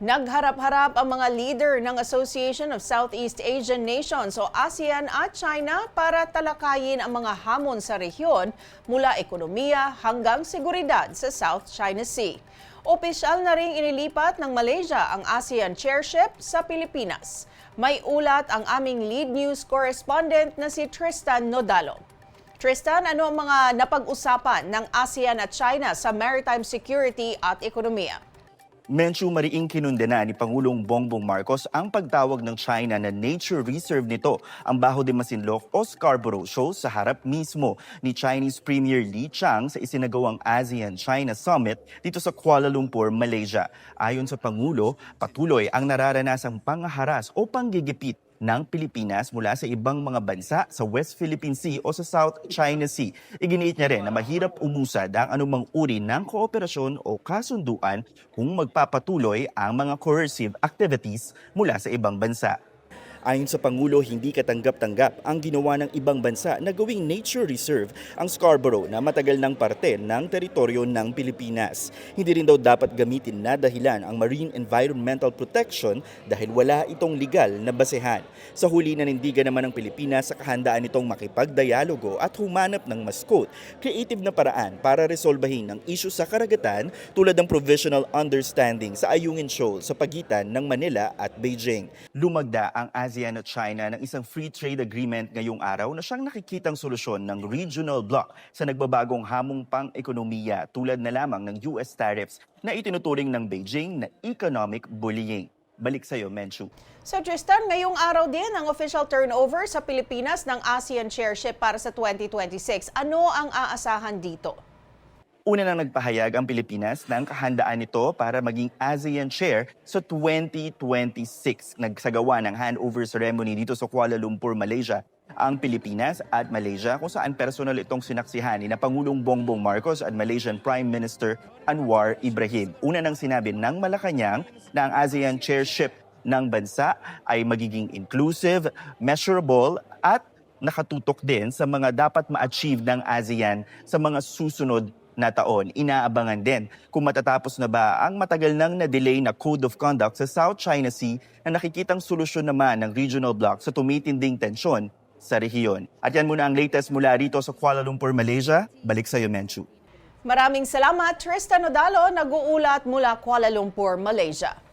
Nagharap-harap ang mga leader ng Association of Southeast Asian Nations o ASEAN at China para talakayin ang mga hamon sa rehiyon mula ekonomiya hanggang seguridad sa South China Sea. Opisyal na ring inilipat ng Malaysia ang ASEAN chairship sa Pilipinas. May ulat ang aming lead news correspondent na si Tristan Nodalo. Tristan, ano ang mga napag-usapan ng ASEAN at China sa maritime security at ekonomiya? Menchu mariing kinundena ni Pangulong Bongbong Marcos ang pagtawag ng China na nature reserve nito ang Baho de Masinloc o Scarborough Shoal sa harap mismo ni Chinese Premier Li Chang sa isinagawang ASEAN-China Summit dito sa Kuala Lumpur, Malaysia. Ayon sa Pangulo, patuloy ang nararanasang pangaharas o panggigipit ng Pilipinas mula sa ibang mga bansa sa West Philippine Sea o sa South China Sea. Iginiit niya rin na mahirap umusad ang anumang uri ng kooperasyon o kasunduan kung magpapatuloy ang mga coercive activities mula sa ibang bansa. Ayon sa Pangulo, hindi katanggap-tanggap ang ginawa ng ibang bansa na gawing nature reserve ang Scarborough na matagal ng parte ng teritoryo ng Pilipinas. Hindi rin daw dapat gamitin na dahilan ang marine environmental protection dahil wala itong legal na basehan. Sa huli nanindigan naman ng Pilipinas sa kahandaan nitong makipagdialogo at humanap ng mas quote, creative na paraan para resolbahin ang isyu sa karagatan tulad ng provisional understanding sa Ayungin Shoal sa pagitan ng Manila at Beijing. Lumagda ang ASEAN at China ng isang free trade agreement ngayong araw na siyang nakikitang solusyon ng regional bloc sa nagbabagong hamong pang-ekonomiya tulad na lamang ng US tariffs na itinuturing ng Beijing na economic bullying. Balik sa'yo, Menchu. So Tristan, ngayong araw din ang official turnover sa Pilipinas ng ASEAN chairship para sa 2026. Ano ang aasahan dito? Una nang nagpahayag ang Pilipinas ng kahandaan nito para maging ASEAN Chair sa 2026. Nagsagawa ng handover ceremony dito sa Kuala Lumpur, Malaysia ang Pilipinas at Malaysia kung saan personal itong sinaksihan ni na Pangulong Bongbong Marcos at Malaysian Prime Minister Anwar Ibrahim. Una nang sinabi ng Malacanang na ang ASEAN chairship ng bansa ay magiging inclusive, measurable at nakatutok din sa mga dapat ma-achieve ng ASEAN sa mga susunod na taon. Inaabangan din kung matatapos na ba ang matagal nang na-delay na Code of Conduct sa South China Sea na nakikitang solusyon naman ng regional bloc sa tumitinding tensyon sa rehiyon. At yan muna ang latest mula rito sa Kuala Lumpur, Malaysia. Balik sa iyo, Menchu. Maraming salamat, Tristan Odalo, nag-uulat mula Kuala Lumpur, Malaysia.